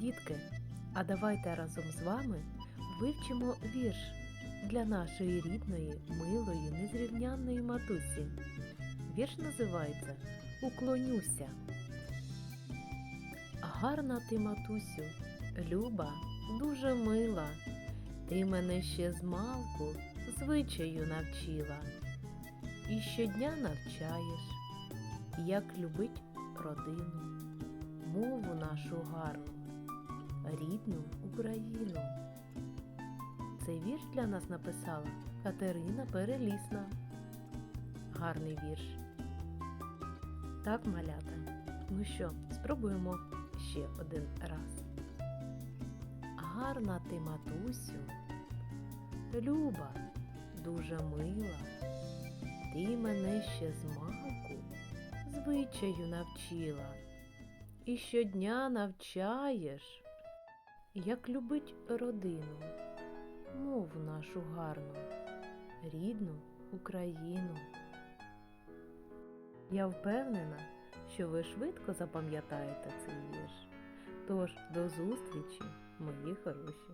Дітки, а давайте разом з вами вивчимо вірш для нашої рідної, милої, незрівнянної матусі. Вірш називається Уклонюся. Гарна ти, матусю, люба, дуже мила. Ти мене ще з малку звичаю навчила. І щодня навчаєш, як любить родину, мову нашу гарну, рідну Україну. Цей вірш для нас написала Катерина Перелісна. Гарний вірш. Так, малята. Ну що, спробуємо ще один раз. Гарна ти, матусю, люба, дуже мила. Ти мене ще з малку звичаю навчила. І щодня навчаєш, як любить родину, мову нашу гарну, рідну Україну. Я впевнена, що ви швидко запам'ятаєте цей вірш. Тож до зустрічі, мої хороші!